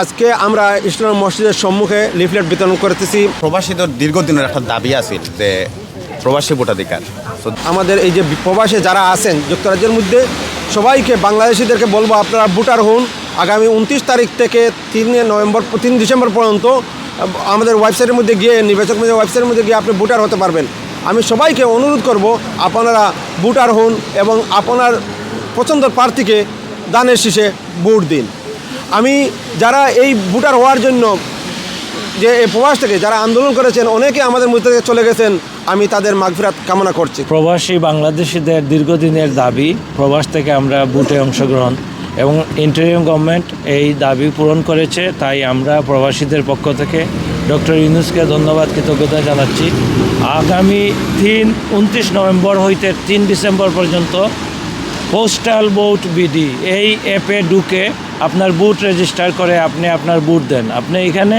আজকে আমরা ইসলাম মসজিদের সম্মুখে লিফলেট বিতরণ করতেছি। প্রবাসীদের দীর্ঘদিনের একটা দাবি আছে যে প্রবাসী ভোটাধিকার। আমাদের এই যে প্রবাসে যারা আছেন যুক্তরাজ্যের মধ্যে সবাইকে বাংলাদেশিদেরকে বলব আপনারা ভোটার হন। আগামী উনত্রিশ তারিখ থেকে তিন নভেম্বর তিন ডিসেম্বর পর্যন্ত আমাদের ওয়েবসাইটের মধ্যে গিয়ে নির্বাচক মন্ত্রীর ওয়েবসাইটের মধ্যে গিয়ে আপনি ভোটার হতে পারবেন। আমি সবাইকে অনুরোধ করব আপনারা ভোটার হন এবং আপনার পছন্দের প্রার্থীকে দানের শীষে ভোট দিন। আমি যারা এই ভোটার হওয়ার জন্য যে প্রবাস থেকে যারা আন্দোলন করেছেন, অনেকে আমাদের মধ্যে থেকে চলে গেছেন, আমি তাদের মাগফিরাত কামনা করছি। প্রবাসী বাংলাদেশিদের দীর্ঘদিনের দাবি, প্রবাস থেকে আমরা বুটে অংশগ্রহণ এবং ইন্টারিয়াম গভর্নমেন্ট এই দাবি পূরণ করেছে, তাই আমরা প্রবাসীদের পক্ষ থেকে ডক্টর ইউনুসকে ধন্যবাদ, কৃতজ্ঞতা জানাচ্ছি। আগামী তিন, উনত্রিশ নভেম্বর হইতে তিন ডিসেম্বর পর্যন্ত পোস্টাল বুট বিডি এই অ্যাপে ঢুকে আপনার বুট রেজিস্টার করে আপনি আপনার বুট দেন। আপনি এখানে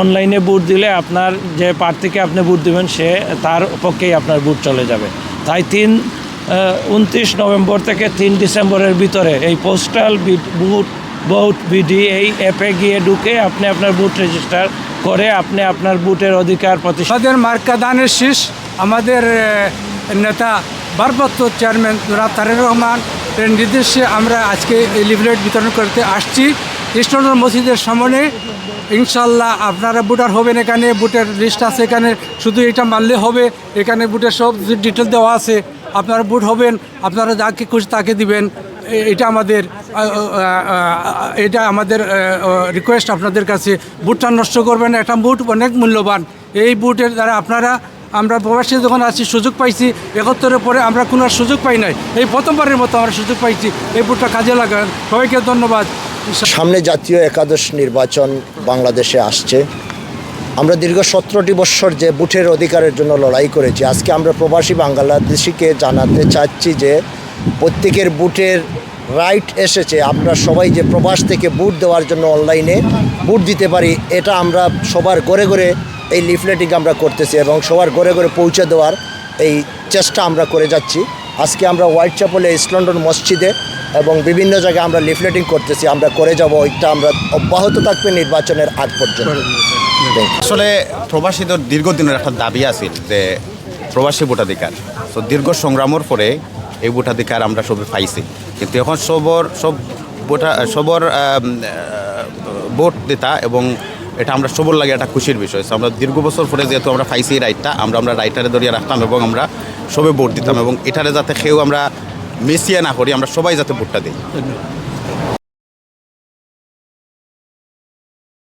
অনলাইনে বুট দিলে আপনার যে প্রার্থীকে আপনি বুট দিবেন, সে তার পক্ষেই আপনার বুট চলে যাবে। তাই তিন উনত্রিশ নভেম্বর থেকে তিন ডিসেম্বরের ভিতরে এই পোস্টাল বুট বুট বিডি এই অ্যাপে গিয়ে ঢুকে আপনি আপনার বুট রেজিস্টার করে আপনি আপনার বুটের অধিকার প্রতিষ্ঠা মার্কা দানের শীষ, আমাদের নেতা, ভারপ্রাপ্ত চেয়ারম্যান তারেক রহমান নির্দেশে আমরা আজকে এই লিফলেট বিতরণ করতে আসছি। ইস্টর্ন মসজিদের সামনে। ইনশাল্লাহ আপনারা বুটার হবেন এখানে বুটের লিস্ট আছে এখানে। শুধু এটা মানলে হবে, এখানে বুটের সব ডিটেল দেওয়া আছে। আপনারা বুট হবেন, আপনারা যাকে খুশি তাকে দিবেন। এটা আমাদের এটা আমাদের রিকোয়েস্ট আপনাদের কাছে। বুটটা নষ্ট করবেন। একটা বুট অনেক মূল্যবান। এই বুটের দ্বারা আপনারা আমরা প্রবাসী যখন আছি, সুযোগ পাইছি, একত্তরের পরে আমরা কোনো আর সুযোগ পাই নাই। এই প্রথমবারের মতো আমরা সুযোগ পাইছি। এই বুটটা কাজে লাগান সবাইকে ধন্যবাদ। সামনে জাতীয় একাদশ নির্বাচন বাংলাদেশে আসছে। আমরা দীর্ঘ সতেরোটি বৎসর যে বুথের অধিকারের জন্য লড়াই করেছি, আজকে আমরা প্রবাসী বাংলাদেশিকে জানাতে চাচ্ছি যে প্রত্যেকের বুথের রাইট এসেছে। আমরা সবাই যে প্রবাস থেকে বুট দেওয়ার জন্য অনলাইনে বুট দিতে পারি, এটা আমরা সবার ঘরে ঘরে এই লিফলেটিং আমরা করতেছি এবং সবার ঘরে ঘরে পৌঁছে দেওয়ার এই চেষ্টা আমরা করে যাচ্ছি। আজকে আমরা হোয়াইট চ্যাপলে ইস্ট লন্ডন মসজিদে এবং বিভিন্ন জায়গায় আমরা লিফলেটিং করতেছি। আমরা করে যাব ওইটা আমরা অব্যাহত থাকবে নির্বাচনের আগ পর্যন্ত। আসলে প্রবাসীদের দীর্ঘদিনের একটা দাবি আছিল যে প্রবাসী ভোটাধিকার। তো দীর্ঘ সংগ্রামের পরে এই ভোটাধিকার আমরা সবে পাইছি। কিন্তু এখন সবর, সব ভোটা, সবর ভোট দিতা এবং এটা আমরা সবল লাগে একটা খুশির বিষয়। আমরা দীর্ঘ বছর পরে যেহেতু আমরা ফাইসি রাইটটা আমরা আমরা রাইটারে ধরিয়ে রাখতাম এবং আমরা সবে ভোট দিতাম এবং এটারে যাতে কেউ আমরা মেসিয়া না করি, আমরা সবাই যাতে ভোটটা দিই।